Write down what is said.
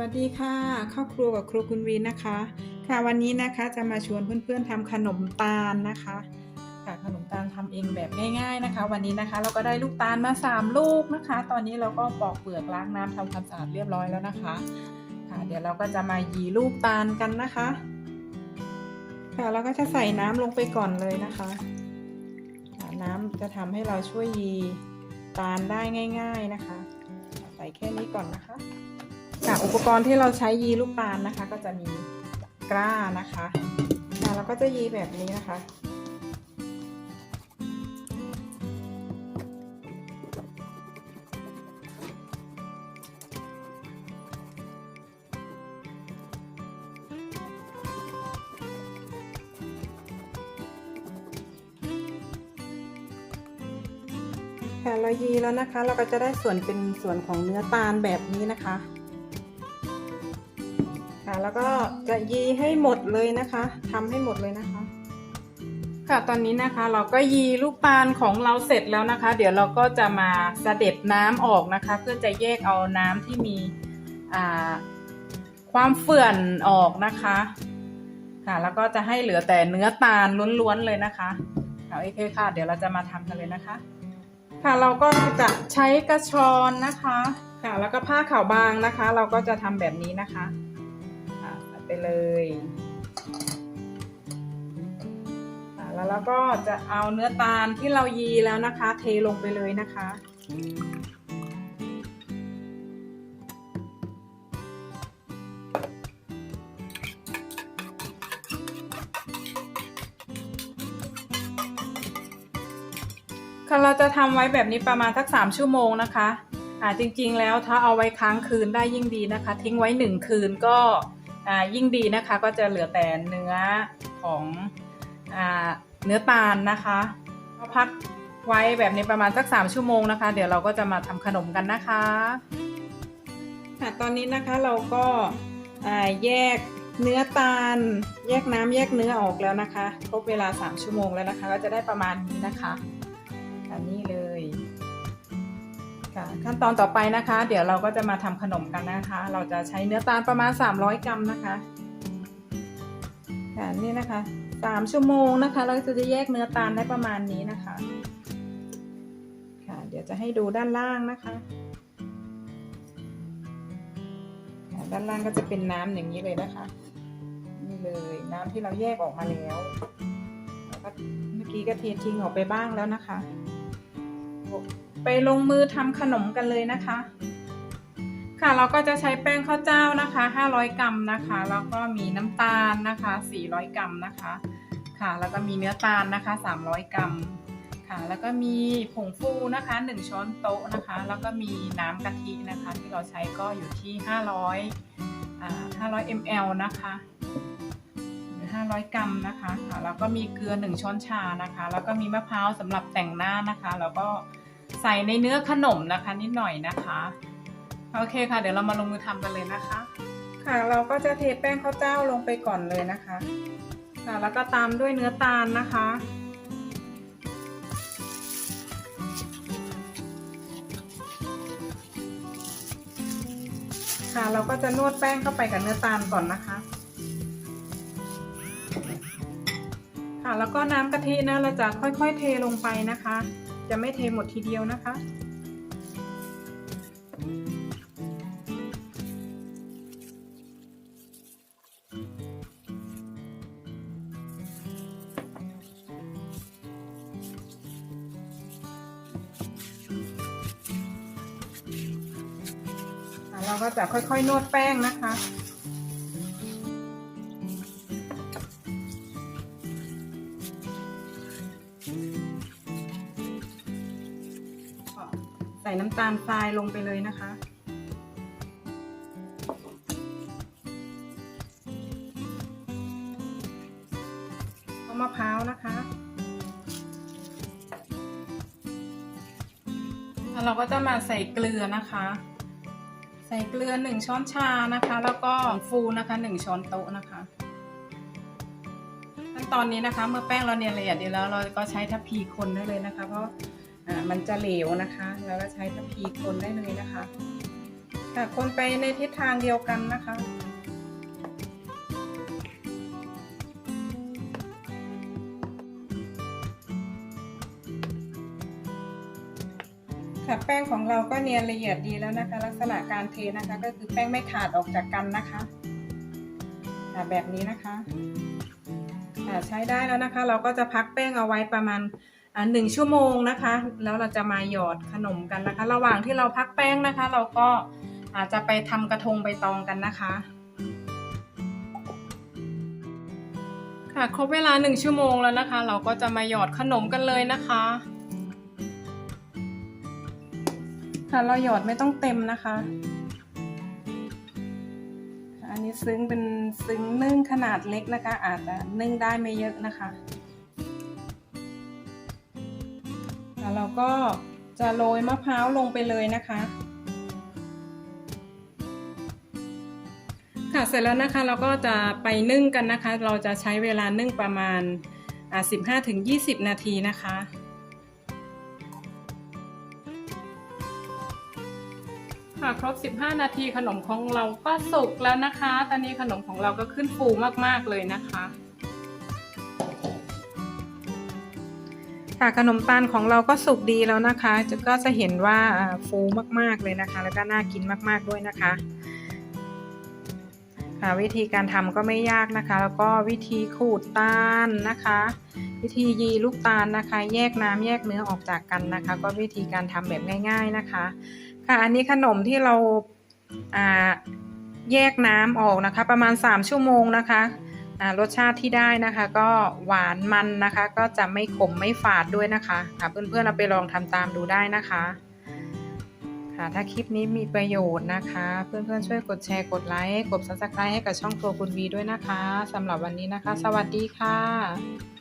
วัสดีค่ะครอบครัวกับครูคุณวีนะคะ ค่ะวันนี้นะคะจะมาชวนเพื่อนๆทำขนมตาลนะคะค่ะขนมตาลทำเองแบบง่ายๆนะคะ วันนี้นะคะเราก็ได้ลูกตาลมา 3 ลูกนะคะ ตอนนี้เราก็ปอกเปลือกล้างน้ำทำความสะอาดเรียบร้อยแล้วนะคะ ค่ะเดี๋ยวเราก็จะมายีลูกตาลกันนะคะ ค่ะเราก็จะใส่น้ำลงไปก่อนเลยนะคะน้ำจะทำให้เราช่วยยีตาลได้ง่าย ๆนะคะ ใส่แค่นี้ก่อนนะคะ อุปกรณ์ที่เราใช้ยีลูกตาลนะคะ ก็จะมีกล้านะคะค่ะเราก็จะยีแบบนี้นะคะ ค่ะเรายีแล้วนะคะ เราก็จะได้ส่วนเป็นส่วนของเนื้อตาลแบบนี้นะคะ ค่ะแล้วก็จะยีให้หมดเลยนะคะทำให้หมดเลยนะคะ ค่ะตอนนี้นะคะเราก็ยีลูกตาลของเราเสร็จแล้วนะคะ เดี๋ยวเราก็จะมาสเสด็จน้ำออกนะคะ เพื่อจะแยกเอาน้ำที่มีความเฟื่อนออกนะคะค่ะ แล้วก็จะให้เหลือแต่เนื้อตาลล้วนๆเลยนะคะเอาโอเคค่ะ เดี๋ยวเราจะมาทำกันเลยนะคะ ค่ะเราก็จะใช้กระชอนนะคะค่ะแล้วก็ผ้าขาวบางนะคะ เราก็จะทำแบบนี้นะคะ ไปเลยแล้วเราก็จะเอาเนื้อตาลที่เรายีแล้วนะคะ เทลงไปเลยนะคะ ค่ะเราจะทำไว้แบบนี้ประมาณสักสามชั่วโมงนะคะอ่าจริงๆแล้วถ้าเอาไว้ค้างคืนได้ยิ่งดีนะคะ ทิ้งไว้หนึ่งคืนก็ ยิ่งดีนะคะก็จะเหลือแต่เนื้อของอเนื้อตาลนะคะก็พักไว้แบบนี้ประมาณสักสามชั่วโมงนะคะ เดี๋ยวเราก็จะมาทำขนมกันนะคะค่ะตอนนี้นะคะเราก็แยกเนื้อตาล แยกน้ำแยกเนื้อออกแล้วนะคะ ครบเวลา 3 ชั่วโมงแล้วนะคะ ก็จะได้ประมาณนี้นะคะ ขั้นตอนต่อไปนะคะ เดี๋ยวเราก็จะมาทำขนมกันนะคะ เราจะใช้เนื้อตาลประมาณ 300 กรัมนะคะค่ะนี่นะคะ3ชั่วโมงนะคะ เราจะแยกเนื้อตาลได้ประมาณนี้นะคะ ค่ะ เดี๋ยวจะให้ดูด้านล่างนะคะ ด้านล่างก็จะเป็นน้ำอย่างนี้เลยนะคะ นี่เลยน้ำที่เราแยกออกมาแล้วแล้วก็เมื่อกี้ก็เททิ้งออกไปบ้างแล้วนะคะ ไปลงมือทำขนมกันเลยนะคะ ค่ะเราก็จะใช้แป้งข้าวเจ้านะคะ 500 กรัมนะคะแล้วก็มีน้ำตาลนะคะ 400 กรัมนะคะ ค่ะ แล้วก็มีเนื้อตาลนะคะ 300 กรัมค่ะ แล้วก็มีผงฟูนะคะ 1 ช้อนโต๊ะนะคะ แล้วก็มีน้ำกะทินะคะ ที่เราใช้ก็อยู่ที่ 500อ่า500 ml นะคะหรือ500 กรัมนะคะค่ะแล้วก็มีเกลือ 1 ช้อนชานะคะ แล้วก็มีมะพร้าวสำหรับแต่งหน้านะคะ แล้วก็ ส่ในเนื้อขนมนะคะ นิดหน่อยนะคะ โอเคค่ะ เดี๋ยวเรามาลงมือทำกันเลยนะคะ ค่ะเราก็จะเทแป้งข้าวเจ้าลงไปก่อนเลยนะคะค่ะแล้วก็ตามด้วยเนื้อตาลนะคะค่ะเราก็จะนวดแป้งเข้าไปกับเนื้อตาลก่อนนะคะ ค่ะแล้วก็น้ำกะทินะเราจะค่อยๆเทลงไปนะคะ จะไม่เทหมดทีเดียวนะคะ เราก็จะค่อยๆนวดแป้งนะคะ น้ำตาลทรายลงไปเลยนะคะ เอามะพร้าวนะคะ แล้วเราก็จะมาใส่เกลือนะคะ ใส่เกลือหนึ่งช้อนชานะคะ แล้วก็ฟูนะคะหนึ่งช้อนโต๊ะนะคะขั้นตอนนี้นะคะ เมื่อแป้งเราเนียนละเอียดดีแล้ว เราก็ใช้ทัพพีคนได้เลยนะคะ เพราะ มันจะเหลวนะคะ แล้วก็ใช้ทัพีคนได้เลยนะคะค่ะคนไปในทิศทางเดียวกันนะคะค่ะแป้งของเราก็เนียนละเอียดดีแล้วนะคะ ลักษณะการเทนะคะ ก็คือแป้งไม่ขาดออกจากกันนะคะค่ะแบบนี้นะคะค่ะใช้ได้แล้วนะคะ เราก็จะพักแป้งเอาไว้ประมาณ หนึ่งชั่วโมงนะคะ แล้วเราจะมาหยอดขนมกันนะคะ ระหว่างที่เราพักแป้งนะคะ เราก็อาจจะไปทำกระทงใบตองกันนะคะค่ะครบเวลาหนึ่งชั่วโมงแล้วนะคะ เราก็จะมาหยอดขนมกันเลยนะคะค่ะเราหยอดไม่ต้องเต็มนะคะ อันนี้ซึ้งเป็นซึ้งนึ่งขนาดเล็กนะคะ อาจจะนึ่งได้ไม่เยอะนะคะ เราก็จะโรยมะพร้าวลงไปเลยนะคะ ค่ะเสร็จแล้วนะคะเราก็จะไปนึ่งกันนะคะ เราจะใช้เวลานึ่งประมาณ 15-20 นาทีนะคะค่ะครบ 15 นาทีขนมของเราก็สุกแล้วนะคะ ตอนนี้ขนมของเราก็ขึ้นฟูมากๆเลยนะคะ ค่ะขนมตาลของเราก็สุกดีแล้วนะคะจะก็จะเห็นว่าฟูมากๆเลยนะคะ แล้วก็น่ากินมากๆด้วยนะคะค่ะวิธีการทำก็ไม่ยากนะคะ แล้วก็วิธีขูดตาลนะคะ วิธียีลูกตาลนะคะ แยกน้ำแยกเนื้อออกจากกันนะคะ ก็วิธีการทำแบบง่าย ๆนะคะ ค่ะอันนี้ขนมที่เราแยกน้ำออกนะคะ ประมาณ 3 ชั่วโมงนะคะ รสชาติที่ได้นะคะ ก็หวานมันนะคะ ก็จะไม่ขมไม่ฝาดด้วยนะคะค่ะเพื่อนๆเราไปลองทำตามดูได้นะคะค่ะถ้าคลิปนี้มีประโยชน์นะคะ เพื่อนๆช่วยกดแชร์กดไลค์กด subscribe ให้กับช่องตัวคุณวีด้วยนะคะสำหรับวันนี้นะคะ สวัสดีค่ะ